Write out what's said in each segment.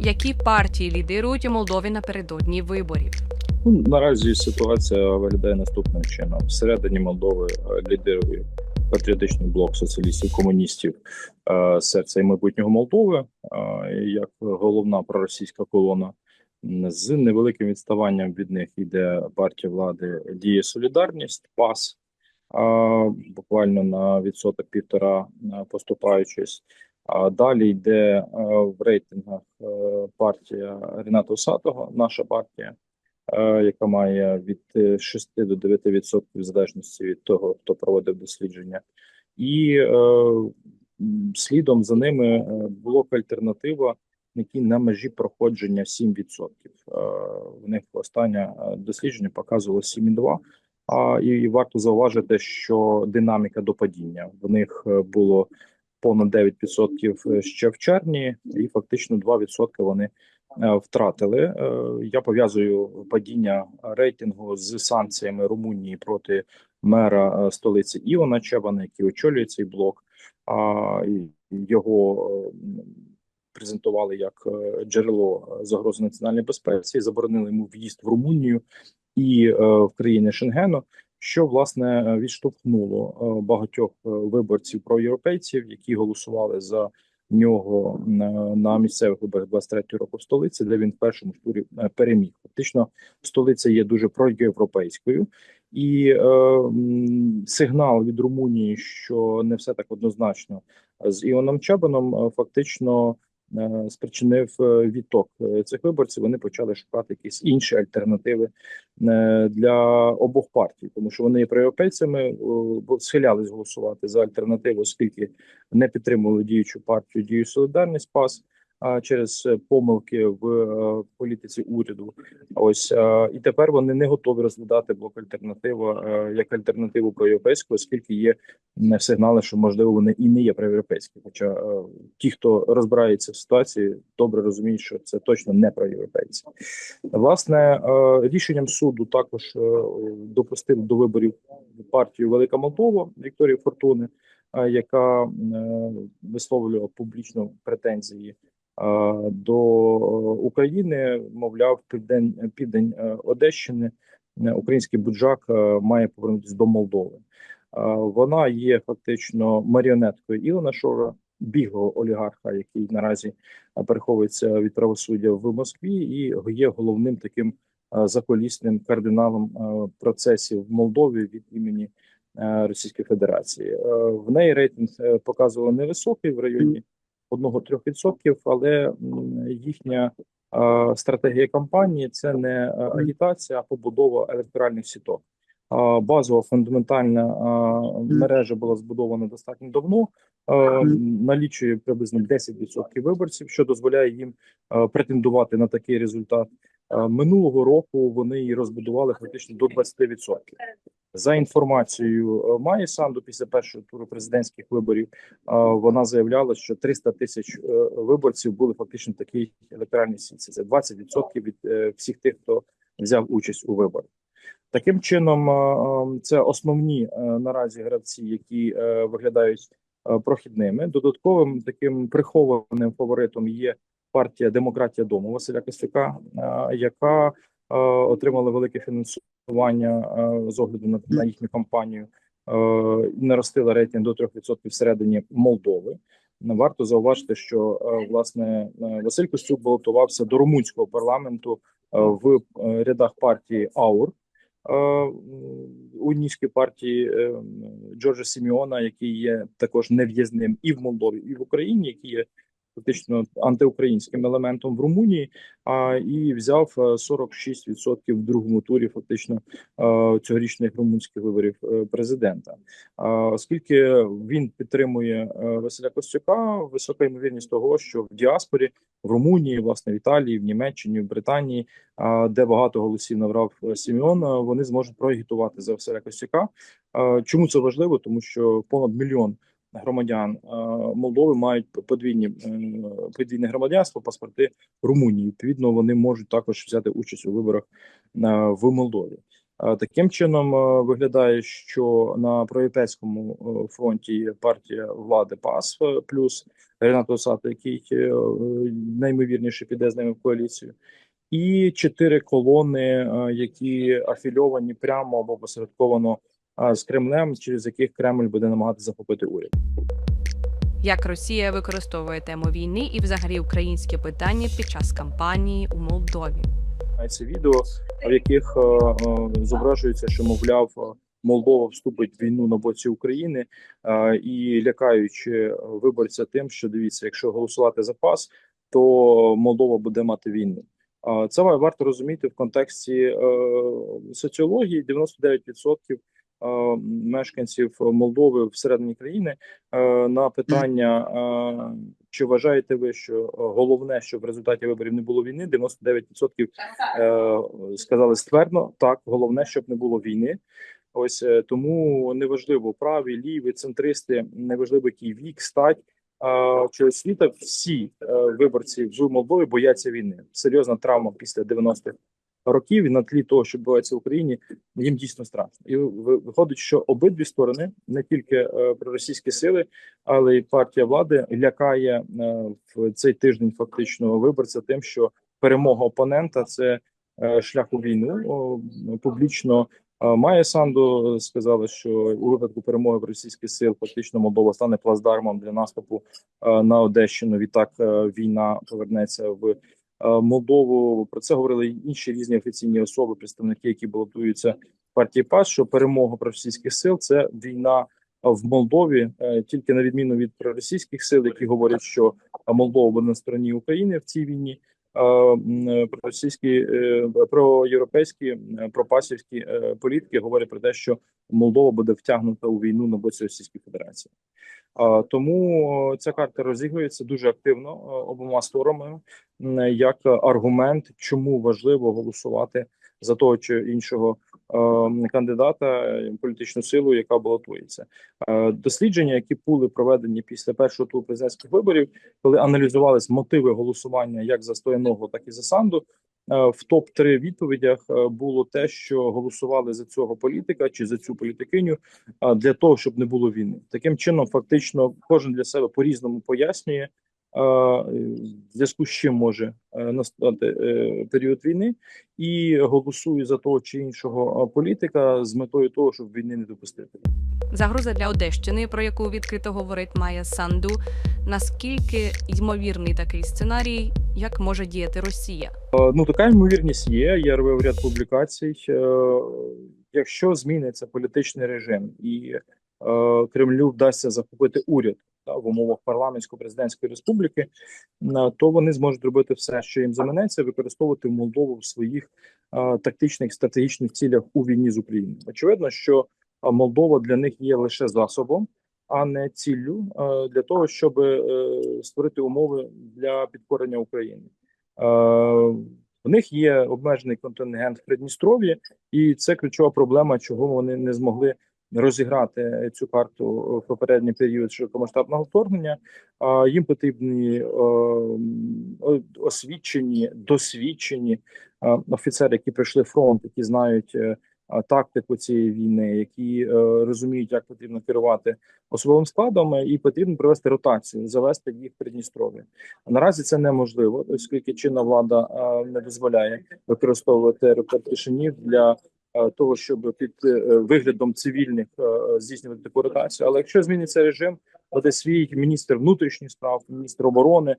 Які партії лідирують у Молдові напередодні виборів? Ну, наразі ситуація виглядає наступним чином: всередині Молдови е, лідирує патріотичний блок соціалістів, комуністів е, серця і майбутнього Молдови е, як головна проросійська колона. З невеликим відставанням від них йде партія влади Діє Солідарність ПАС, буквально на відсоток півтора поступаючись. А далі йде в рейтингах партія Ріната Усатого, наша партія. Е, яка має від 6 до 9% в залежності від того, хто проводив дослідження, і е, слідом за ними е, блок альтернатива, який на межі проходження 7%. Е, в них останнє дослідження показувало 7,2%. А і варто зауважити, що динаміка до падіння в них було понад 9% ще в червні, і фактично 2% вони Е, втратили. Е, я пов'язую падіння рейтингу з санкціями Румунії проти мера е, столиці Іона Чебана, який очолює цей блок. А його презентували як джерело загрози національної безпеці, заборонили йому в'їзд в Румунію і в країни Шенгену. Що власне відштовхнуло багатьох виборців проєвропейців, які голосували за нього на місцевих виборах 23 року в столиці, де він в першому турі е, переміг. Фактично, столиця є дуже проєвропейською, і е, сигнал від Румунії, що не все так однозначно з Іоном Чабаном, е, фактично. Е, спричинив відток цих виборців. Вони почали шукати якісь інші альтернативи для обох партій, тому що вони проєвропейцями, схилялись голосувати за альтернативу, оскільки не підтримували діючу партію дію Солідарність ПАС через е, помилки в е, політиці уряду. Ось і тепер вони не готові розглядати блок альтернатива е, як альтернативу проєвропейську, оскільки є сигнали, що можливо вони і не є проєвропейські. Хоча ті, хто розбирається в ситуації, добре розуміють, що це точно не проєвропейці. Власне рішенням суду також допустив до виборів партію Велика Молдова Вікторії Фортуни. Яка висловлювала публічно претензії до України, мовляв, південь південь е, Одещини, е, український буджак е, має повернутися до Молдови. Вона є фактично маріонеткою Ілона Шора, біглого олігарха, який наразі переховується від правосуддя в Москві, і є головним таким заколісним кардиналом процесів в Молдові від імені Російської Федерації. В неї рейтинг показував невисокий в районі 1-3%, але їхня стратегія кампанії це не агітація, а побудова електоральних сіток. Базова фундаментальна мережа була збудована достатньо давно, налічує приблизно 10% виборців, що дозволяє їм претендувати на такий результат. Минулого року вони її розбудували фактично до 20%. За інформацією е, Майі Санду, після першого туру президентських виборів вона заявляла, що 300 тисяч е, виборців були фактично такі електоральні сітці. Це 20% від е, всіх тих, хто взяв участь у виборах. Таким чином, це основні наразі гравці, які виглядають прохідними. Додатковим таким прихованим фаворитом є партія Демократія Дому Василя Костюка, яка отримала велике фінансування з огляду на, на їхню кампанію наростила рейтинг до 3% всередині Молдови. Варто зауважити, що власне Василь Костюк балотувався до румунського парламенту в рядах партії АУР унійської партії е, Джорджа Сіміона, який є також нев'язним і в Молдові, і в Україні, який є фактично антиукраїнським елементом в Румунії, а і взяв 46% е, в другому турі, фактично е, цьогорічних румунських виборів е, президента. Оскільки він підтримує Василя Костюка, висока ймовірність того, що в діаспорі в Румунії, власне в Італії, в Німеччині, в Британії, де багато голосів набрав Сіміон, вони зможуть проагітувати за Василя Костюка. Чому це важливо? Тому що понад мільйон громадян е, Молдови мають подвійні е, подвійне громадянство, паспорти Румунії. Відповідно, вони можуть також взяти участь у виборах е, в Молдові. Таким чином виглядає, що на проєвропейському фронті є партія влади ПАС плюс Ренат Осата, який наймовірніше піде з ними в коаліцію, і чотири колони, які афільовані прямо або посередковано з Кремлем, через яких Кремль буде намагатися захопити уряд. Як Росія використовує тему війни і взагалі українське питання під час кампанії у Молдові? Це відео, в яких е, е, зображується, що мовляв Молдова вступить в війну на боці України е, і лякаючи виборця тим, що дивіться, якщо голосувати за пас, то Молдова буде мати війну. А Це варто розуміти в контексті соціології. 99% е, мешканців Молдови всередині країни е, на питання, е, чи вважаєте ви, що е, головне, щоб в результаті виборів не було війни, 99% е, сказали ствердно, так головне, щоб не було війни. Ось е, тому неважливо праві, ліві, центристи, неважливо який вік, стать чи освіта. Всі е, виборці в Молдові бояться війни. Серйозна травма після 90-х років і на тлі того, що відбувається в Україні, їм дійсно страшно. І виходить, що обидві сторони, не тільки е, проросійські сили, але й партія влади лякає е, в цей тиждень фактично виборця тим, що перемога опонента це е, шлях у війну. Публічно е, Майя Санду сказала, що у випадку перемоги російських сил фактично Молдова стане плацдармом для наступу на Одещину. Відтак війна повернеться в Молдову. Про це говорили інші різні офіційні особи, представники, які балотуються партії ПАС, що перемога російських сил це війна в Молдові, е, тільки на відміну від проросійських сил, які говорять, що Молдова буде на стороні України в цій війні. е, Проросійські е, проєвропейські е, пропасівські е, політики говорять про те, що Молдова буде втягнута у війну на боці Російської Федерації. Тому е, ця карта розігрується дуже активно е, обома сторонами як аргумент, чому важливо голосувати за того чи іншого е, кандидата політичну силу, яка балотується. Дослідження, які були проведені після першого туру президентських виборів, коли аналізувались мотиви голосування як за Стояного, так і за Санду. Е, В топ 3 відповідях е, було те, що голосували за цього політика чи за цю політикиню а, для того, щоб не було війни. Таким чином, фактично, кожен для себе по різному пояснює, е, в зв'язку з чим може е, настати е, період війни, і голосує за того чи іншого політика з метою того, щоб війни не допустити. Загроза для Одещини, про яку відкрито говорить Майя Санду. Наскільки ймовірний такий сценарій, як може діяти Росія? Е, Ну, така ймовірність є. Я робив ряд публікацій. Е, Якщо зміниться політичний режим і е, Кремлю вдасться захопити уряд та, в умовах парламентсько-президентської республіки, на- то вони зможуть робити все, що їм заманеться, використовувати Молдову в своїх е, тактичних стратегічних цілях у війні з Україною. Очевидно, що е, Молдова для них є лише засобом, а не ціллю е, для того, щоб е, створити умови для підкорення України. Е, В них є обмежений контингент в Придністров'ї, і це ключова проблема, чого вони не змогли розіграти цю карту в попередній період широкомасштабного вторгнення. А їм потрібні е, освічені, досвідчені е, офіцери, які пройшли фронт, які знають е, тактику цієї війни, які е, розуміють, як потрібно керувати особовим складом, і потрібно провести ротацію, завести їх в Придністров'я. Наразі це неможливо, оскільки чинна влада е, не дозволяє використовувати аеропорт Кишинів для того, щоб під е, виглядом цивільних е, здійснювати таку ротацію. Але якщо зміниться режим, буде свій міністр внутрішніх справ, міністр оборони, е,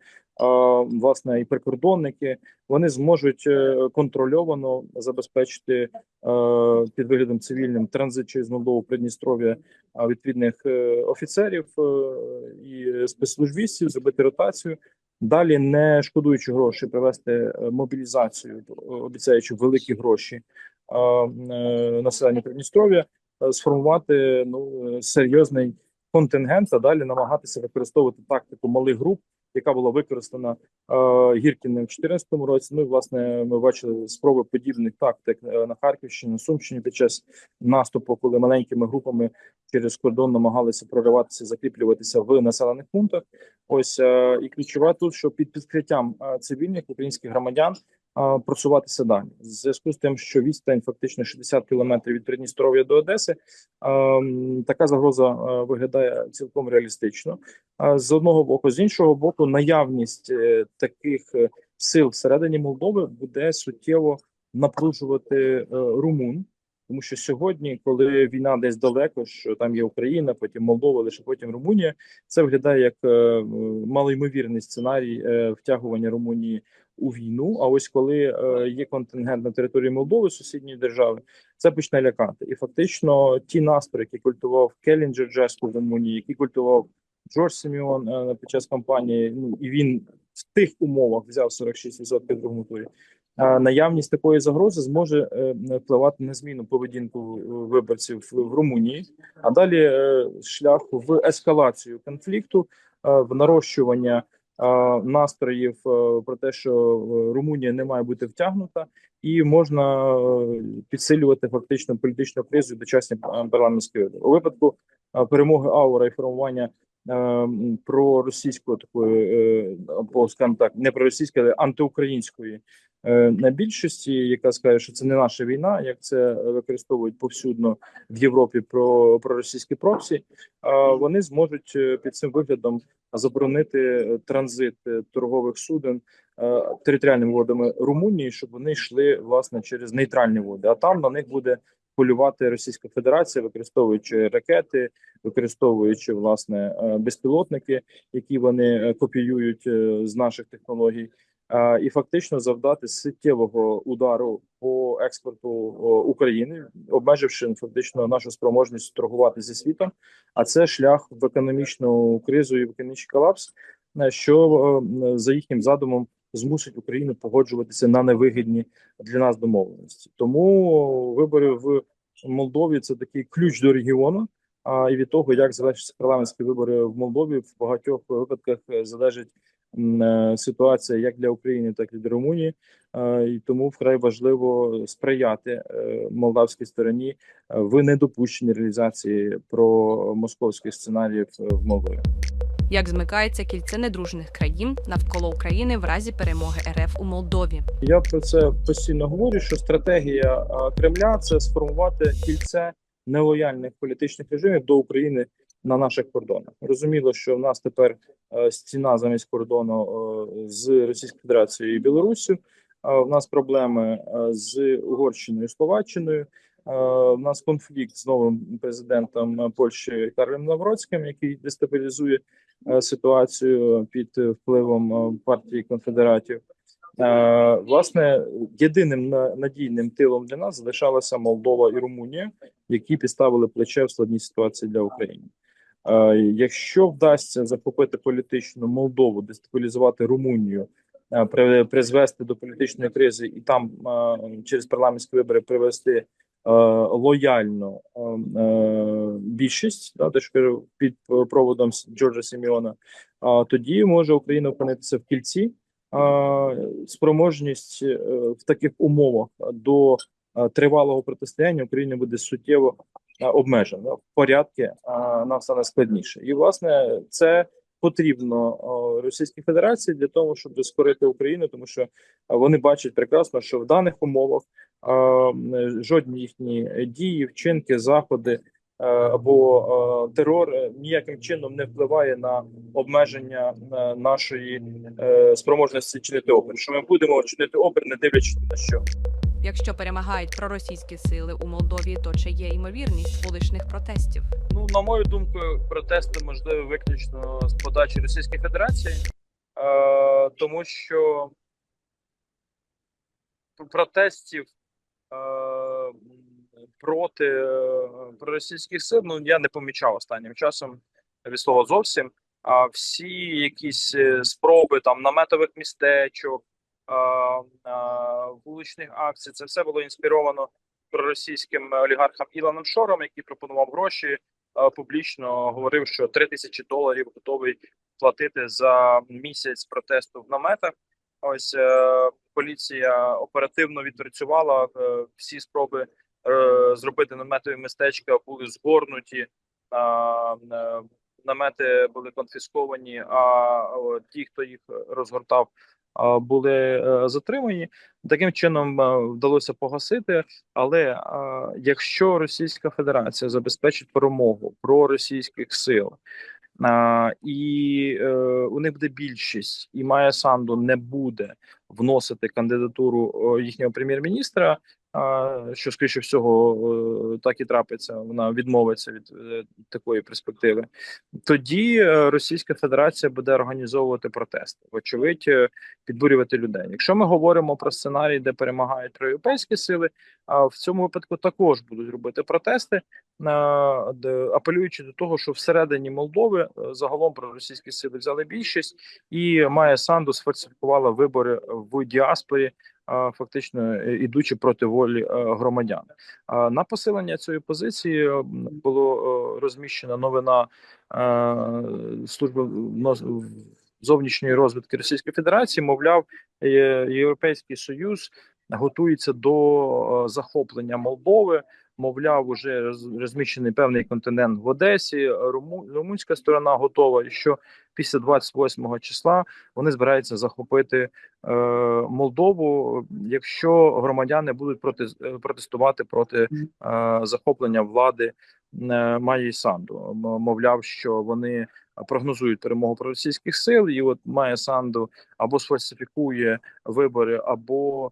власне і прикордонники, вони зможуть е, контрольовано забезпечити е, під виглядом цивільним транзит через Молдову Придністров'я е, відповідних е, офіцерів е, і спецслужбістів, зробити ротацію. Далі, не шкодуючи грошей, провести е, мобілізацію, е, обіцяючи великі гроші е, населенню Придністров'я, е, сформувати ну серйозний контингент, а далі намагатися використовувати тактику малих груп, яка була використана Гіркіним в 2014 році. Ну і власне ми бачили спроби подібних тактик е, на Харківщині, Сумщині під час наступу, коли маленькими групами через кордон намагалися прориватися, закріплюватися в населених пунктах. Ось і ключова тут, що під підкриттям цивільних українських громадян просуватися далі. В зв'язку з тим, що відстань фактично 60 кілометрів від Придністров'я до Одеси, така загроза виглядає цілком реалістично. З одного боку, з іншого боку, наявність е, таких е, сил всередині Молдови буде суттєво напружувати е, румун. Тому що сьогодні, коли війна десь далеко, що там є Україна, потім Молдова, лише потім Румунія, це виглядає як малоймовірний сценарій втягування Румунії у війну. А ось коли е, є контингент на території Молдови, сусідньої держави, це почне лякати. І фактично ті настрої, які культував Келінджер Джеску в Румунії, які культував Джордж Сіміон е, під час кампанії, ну і він в тих умовах взяв 46% в турі. Е, Наявність такої загрози зможе е, впливати на зміну поведінку виборців в Румунії, а далі е, шлях в ескалацію конфлікту, в нарощування настроїв е, про те, що е, Румунія не має бути втягнута, і можна е, підсилювати фактично політичну кризу до часні парламентської вибори. У випадку перемоги Аура і формування е, м, проросійської такої е, або скажімо так, не проросійської, але антиукраїнської е, на більшості, яка скаже, що це не наша війна, як це використовують повсюдно в Європі про, про російські проксі, вони зможуть під цим виглядом заборонити транзит торгових суден територіальними водами Румунії, щоб вони йшли власне через нейтральні води. А там на них буде полювати Російська Федерація, використовуючи ракети, використовуючи власне е, безпілотники, які вони е, копіюють е, з наших технологій і фактично завдати суттєвого удару по експорту України, обмеживши фактично нашу спроможність торгувати зі світом. А це шлях в економічну кризу і в економічний колапс, що за їхнім задумом змусить Україну погоджуватися на невигідні для нас домовленості. Тому вибори в Молдові це такий ключ до регіону. А і від того, як завершаться парламентські вибори в Молдові, в багатьох випадках е, залежить е, ситуація як для України, так і для Румунії. І тому вкрай важливо сприяти е, молдавській стороні в недопущенні реалізації про московських сценаріїв в Молдові. Як змикається кільце недружних країн навколо України в разі перемоги РФ у Молдові? Я про це постійно говорю. Що стратегія Кремля це сформувати кільце нелояльних політичних режимів до України на наших кордонах. Розуміло, що в нас тепер е, стіна замість кордону е, з Російською Федерацією і Білоруссю. Е, в нас проблеми е, з Угорщиною і Словаччиною. Е, В нас конфлікт з новим президентом е, Польщі Карлем Навроцьким, який дестабілізує е, ситуацію під впливом е, партії конфедератів. Е, Власне, єдиним на- надійним тилом для нас залишалася Молдова і Румунія, які підставили плече в складній ситуації для України. Е, Якщо вдасться захопити політичну Молдову, дестабілізувати Румунію, е, при- призвести до політичної кризи і там е, через парламентські вибори привести е, лояльно е, е, більшість, да, кажу, під проводом Джорджа Сіміона, тоді може Україна опинитися в кільці. Спроможність е, в таких умовах до е, тривалого протистояння України буде суттєво е, обмежена. В порядку нам стане складніше, і власне це потрібно е, Російській Федерації для того, щоб скорити Україну, тому що е, вони бачать прекрасно, що в даних умовах е, жодні їхні дії, вчинки, заходи. е, Або е, терор е, ніяким чином не впливає на обмеження нашої спроможності чинити опір. Що ми будемо чинити опір, не дивлячись на що. Якщо перемагають проросійські сили у Молдові, то чи є ймовірність вуличних протестів? Ну, на мою думку, протести можливі виключно з подачі Російської Федерації, е, тому що протестів проти е, проросійських сил ну, я не помічав останнім часом від слова зовсім. А всі якісь е, спроби там наметових містечок, е, е, вуличних акцій, це все було інспіровано проросійським олігархом Ілоном Шором, який пропонував гроші е, публічно говорив, що 3 тисячі доларів готовий платити за місяць протесту в наметах. Ось е, поліція оперативно відпрацювала е, всі спроби е, зробити наметові містечка були згорнуті. Намети були конфісковані, а ті, хто їх розгортав, були затримані. Таким чином вдалося погасити. Але якщо Російська Федерація забезпечить перемогу проросійських сил, а, і е, у них буде більшість, і Майя Санду не буде вносити кандидатуру їхнього прем'єр-міністра. Що скоріше всього е, так і трапиться, вона відмовиться від е, такої перспективи. Тоді е, Російська Федерація буде організовувати протести, вочевидь, підбурювати людей. Якщо ми говоримо про сценарій, де перемагають проєвропейські сили, а в цьому випадку також будуть робити протести, апелюючи до того, що всередині Молдови загалом проросійські сили взяли більшість, і Майя Санду сфальсифікувала вибори в діаспорі. Фактично е, ідучи проти волі е, громадян, на посилення цієї позиції е, було розміщена новина служби зовнішньої розвідки Російської Федерації. Мовляв, Європейський Союз готується до захоплення Молдови. Мовляв, уже роз- розміщений певний континент в Одесі. Руму, румунська сторона готова, що після 28 числа вони збираються захопити е, Молдову, якщо громадяни будуть проти е, протестувати проти е, захоплення влади е, Майї Санду. Мовляв, що вони прогнозують перемогу проросійських сил, і от Майя Санду або сфальсифікує вибори, або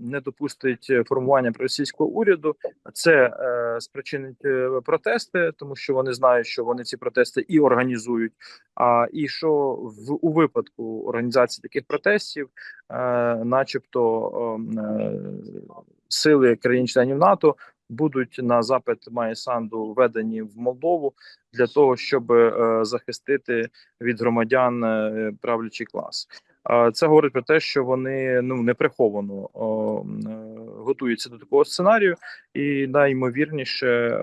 не допустить формування проросійського уряду. Це е, спричинить е, протести, тому що вони знають, що вони ці протести і організують. А і що в у випадку організації таких протестів, е, начебто, ем, е, сили країн-членів НАТО будуть на запит Майсанду введені в Молдову для того, щоб е, захистити від громадян е, правлячий клас. Це говорить про те, що вони ну неприховано о, м, е, готуються до такого сценарію, і найімовірніше е,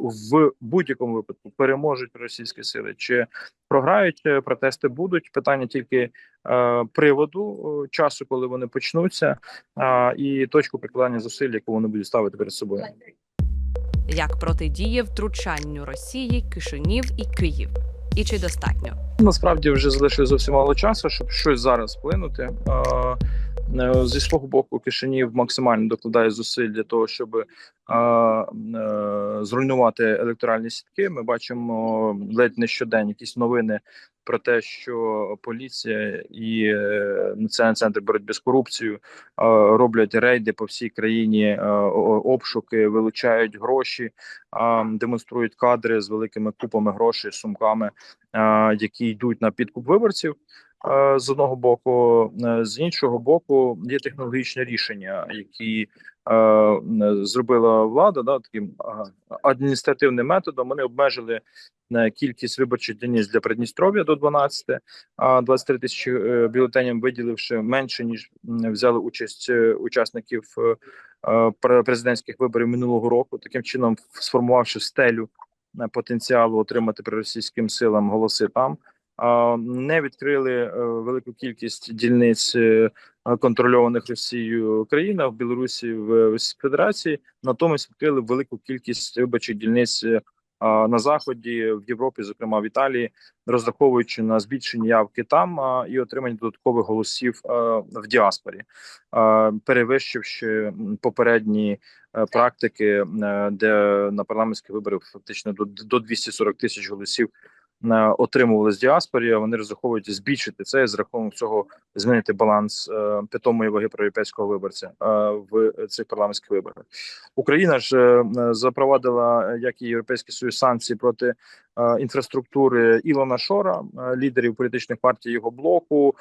в будь-якому випадку переможуть російські сили чи програють е, протести. Будуть питання тільки приводу часу, коли вони почнуться, і точку прикладання зусиль, яку вони будуть ставити перед собою. Як протидіє втручанню Росії, Кишинів і Київ? І чи достатньо? Насправді вже залишилось зовсім мало часу, щоб щось зараз вплинути. Е, Зі свого боку, Кишинів максимально докладає зусиль для того, щоб е, е, зруйнувати електоральні сітки. Ми бачимо ледь не щодень якісь новини про те, що поліція і е, Національний центр боротьби з корупцією е, роблять рейди по всій країні, е, обшуки, вилучають гроші, демонструють кадри з великими купами грошей, сумками які йдуть на підкуп виборців. Е, З одного боку, Е, з іншого боку, є технологічні рішення, які е, зробила влада, да, таким адміністративним методом. Вони обмежили кількість виборчих дільниць для Придністров'я до 12, а 23 тисячі бюлетенів виділивши менше ніж взяли участь учасників пре- президентських виборів минулого року. Таким чином, сформувавши стелю потенціалу отримати проросійським силам голоси там. Не відкрили е, велику кількість дільниць е, контрольованих Росією країнах в Білорусі в Російській Федерації. Натомість відкрили велику кількість виборчих дільниць е, на заході в Європі, зокрема в Італії, розраховуючи на збільшення явки там і отримання додаткових голосів в діаспорі, перевищивши попередні практики, де на парламентських виборах фактично до, до 240 тисяч голосів отримували з діаспорі. Вони розраховують збільшити це з рахунок цього змінити баланс е, питомої ваги проєвропейського виборця е, в цих парламентських виборах. Україна ж е, запровадила, як і Європейський Союз, санкції проти інфраструктури Ілона Шора, лідерів політичних партій його блоку,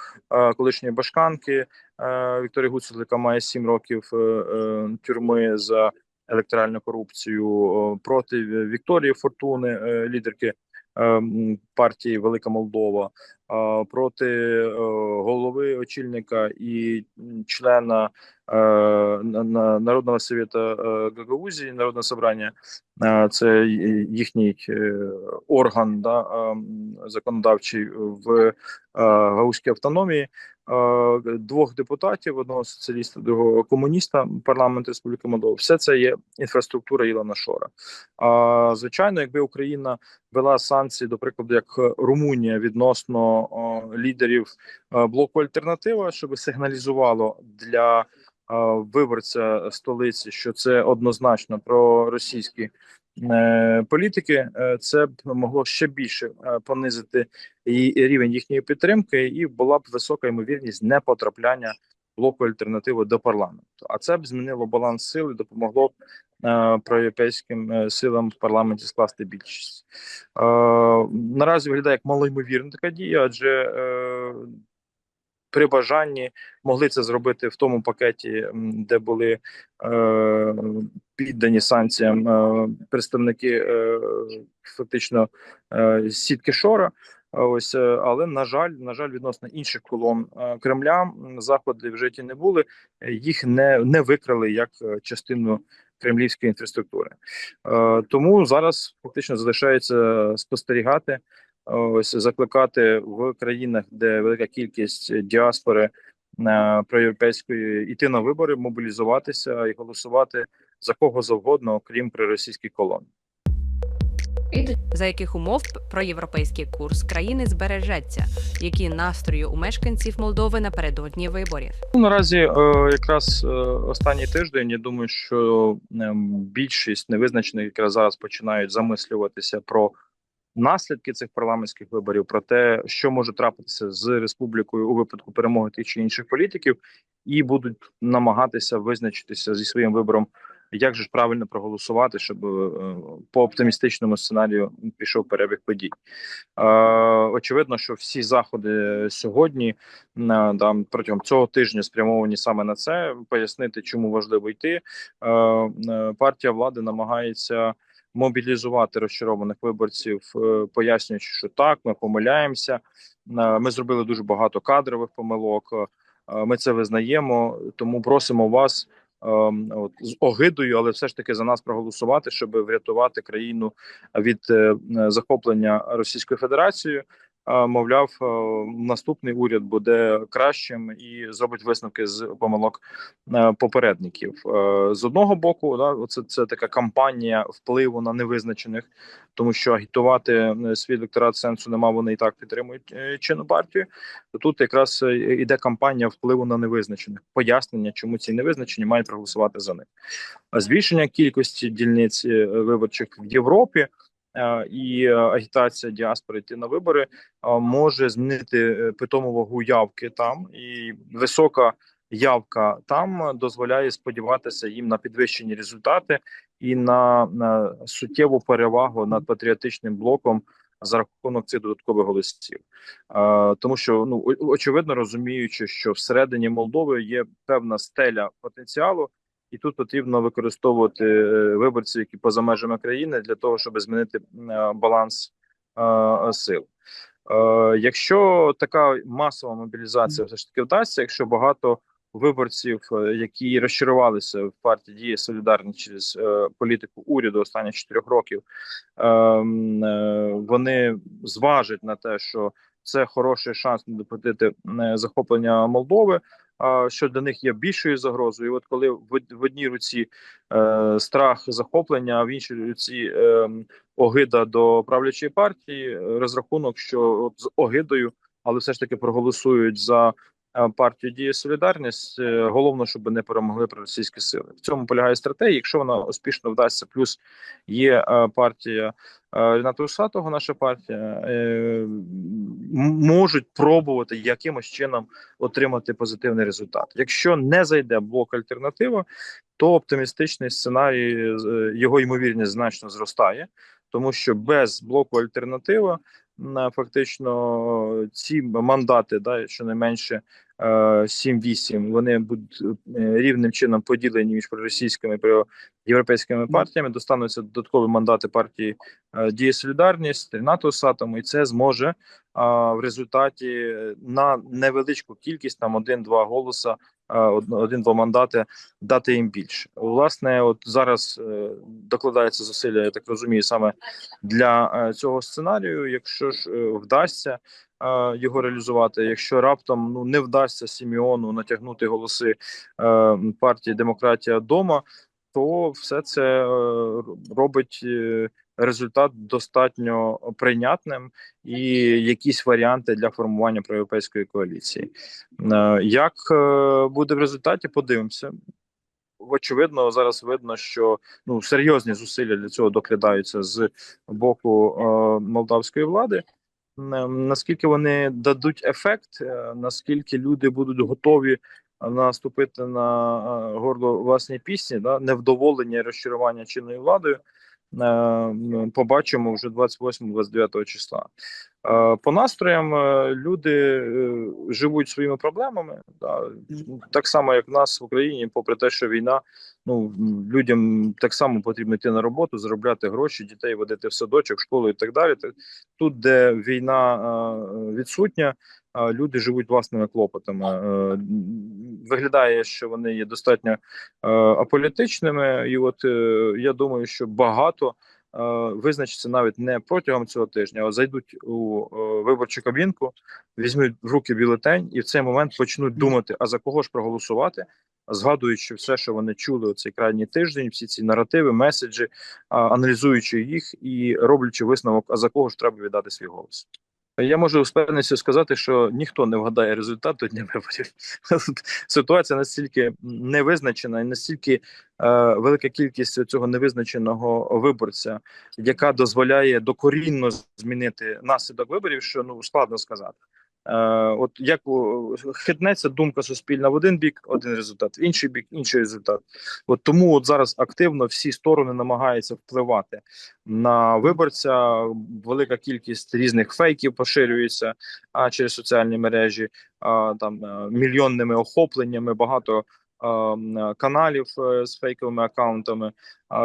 колишньої башканки Вікторії Гуцул, яка має сім років тюрми за електоральну корупцію проти Вікторії Фортуни, лідерки партії Велика Молдова, проти е, голови очільника і члена е, на- на- Народного совета е, Гагаузії, Народного собрання. Е, Це їхній е, орган да, е, законодавчий в е, Гаузькій автономії. Е, двох депутатів: одного соціаліста, другого комуніста парламенту Республіки Молдова. Все це є інфраструктура Ілона Шора. А звичайно, якби Україна вела санкції, до прикладу, як Румунія відносно лідерів е, блоку Альтернатива, щоб сигналізувало для е, виборця столиці, що це однозначно про російські політики, е, це б могло ще більше е, понизити і рівень їхнєї підтримки, і була б висока ймовірність непотрапляння блоку альтернативи до парламенту. А це б змінило баланс сил і допомогло б е, проєвропейським е, силам в парламенті скласти більшість. Е, наразі виглядає як малоймовірна така дія, адже е, при бажанні могли це зробити в тому пакеті, де були е, піддані санкціям е, представники е, фактично е, сітки Шора. Ось, е, але на жаль, на жаль, відносно інших колон е, Кремля заходи в житті не були. е, Їх не, не викрали як частину кремлівської інфраструктури. Тому зараз фактично залишається спостерігати, ось закликати в країнах, де велика кількість діаспори е, проєвропейської йти на вибори, мобілізуватися і голосувати за кого завгодно, окрім проросійських колон. За яких умов проєвропейський курс країни збережеться? Які настрої у мешканців Молдови напередодні виборів? Ну, наразі е, якраз е, останній тиждень. Я думаю, що е, більшість невизначених якраз зараз починають замислюватися про наслідки цих парламентських виборів, про те, що може трапитися з республікою у випадку перемоги тих чи інших політиків, і будуть намагатися визначитися зі своїм вибором, як же ж правильно проголосувати, щоб е, по оптимістичному сценарію пішов перебіг подій. Е, очевидно, що всі заходи сьогодні там протягом цього тижня спрямовані саме на це, пояснити, чому важливо йти. Е, е, партія влади намагається мобілізувати розчарованих виборців, е, пояснюючи, що так, ми помиляємося. Е, Ми зробили дуже багато кадрових помилок. е, Ми це визнаємо, тому просимо вас. От з огидою, але все ж таки за нас проголосувати, щоб врятувати країну від захоплення Російською Федерацією. Мовляв, наступний уряд буде кращим і зробить висновки з помилок е, попередників. Е, З одного боку, да, це, це така кампанія впливу на невизначених, тому що агітувати е, свій електорат сенсу нема. Вони і так підтримують чинну партію. Тут якраз іде кампанія впливу на невизначених, пояснення, чому ці невизначені мають проголосувати за них. А Збільшення кількості дільниць виборчих в Європі. Е, І е, агітація діаспори йти на вибори е, може змінити питому вагу явки там, і висока явка там дозволяє сподіватися їм на підвищені результати і на, на суттєву перевагу над патріотичним блоком за рахунок цих додаткових голосів. Е, Тому що ну очевидно розуміючи, що всередині Молдови є певна стеля потенціалу. І тут потрібно використовувати е, виборців, які поза межами країни, для того, щоб змінити е, баланс е, сил. Якщо така масова мобілізація все ж таки вдасться, якщо багато виборців, які розчарувалися в партії дії Солідарність через політику уряду останніх чотирьох років, е, м, е, вони зважать на те, що це хороший шанс не допустити захоплення Молдови. Що для них є більшою загрозою, і от коли в, одній руці е, страх захоплення, а в іншій руці е, огида до правлячої партії, е, розрахунок, що от з огидою, але все ж таки проголосують за партію дії Солідарність. е, Головне, щоб не перемогли проросійські сили. В цьому полягає стратегія. Якщо вона успішно вдасться, плюс є е, партія е, Ріната Усатого, наша партія, е, можуть пробувати якимось чином отримати позитивний результат. Якщо не зайде блок альтернатива, то оптимістичний сценарій е, його ймовірність значно зростає, тому що без блоку альтернатива фактично ці мандати, да, щонайменше е, 7-8, вони будуть е, рівним чином поділені між проросійськими і європейськими партіями. Достануться додаткові мандати партії е, діє солідарність, НАТО Сатом, і це зможе в результаті на невеличку кількість, там один-два голоса, один-два мандати дати їм більше. Власне, от зараз е, докладається зусилля, я так розумію, саме для е, цього сценарію. Якщо ж е, вдасться е, його реалізувати, якщо раптом ну не вдасться Сіміону натягнути голоси е, партії Демократія дома, то все це е, робить е, результат достатньо прийнятним і якісь варіанти для формування проєвропейської коаліції. Е, Як буде в результаті, подивимося. Очевидно, зараз видно, що ну серйозні зусилля для цього докладаються з боку е, молдавської влади. Е, Наскільки вони дадуть ефект, е, наскільки люди будуть готові наступити на е, горло власні пісні, да, невдоволення розчарування чинною владою, е, побачимо вже 28-29 числа. Е, По настроям е, люди е, живуть своїми проблемами. Да. Так само, як в нас в Україні, попри те, що війна, ну людям так само потрібно йти на роботу, заробляти гроші, дітей водити в садочок, школу і так далі. Тут, де війна е, відсутня, е, люди живуть власними клопотами. Е, Виглядає, що вони є достатньо е, аполітичними, і от е, я думаю, що багато визначиться навіть не протягом цього тижня, а зайдуть у виборчу кабінку, візьмуть в руки бюлетень і в цей момент почнуть думати, а за кого ж проголосувати, згадуючи все, що вони чули у цей крайній тиждень, всі ці наративи, меседжі, аналізуючи їх і роблячи висновок, а за кого ж треба віддати свій голос. Я можу з певністю сказати, що ніхто не вгадає результату дня виборів. Ситуація настільки невизначена і настільки е, велика кількість цього невизначеного виборця, яка дозволяє докорінно змінити наслідок виборів, що ну складно сказати. Е, от як хитнеться думка суспільна в один бік, один результат, в інший бік, інший результат. От тому от зараз активно всі сторони намагаються впливати на виборця. Велика кількість різних фейків поширюється а через соціальні мережі, а там е, мільйонними охопленнями, багато каналів е, з фейковими акаунтами.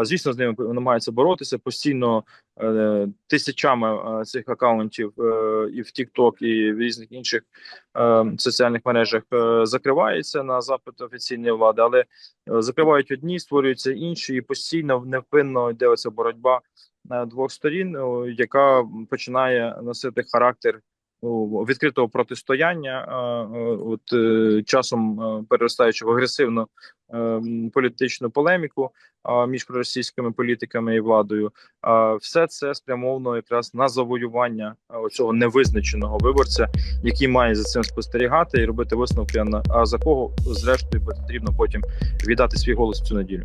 Звісно, з ними намагаються боротися постійно е, тисячами е, цих акаунтів і в TikTok, і в різних інших соціальних мережах закривається на запит офіційної влади, але закривають одні, створюються інші, і постійно невпинно йде оця боротьба двох сторін, яка починає носити характер відкритого протистояння, от е, часом е, переростаючи в агресивну е, політичну полеміку між проросійськими політиками і владою. Все це спрямовано якраз на завоювання цього невизначеного виборця, який має за цим спостерігати і робити висновки на за кого зрештою потрібно потім віддати свій голос в цю неділю.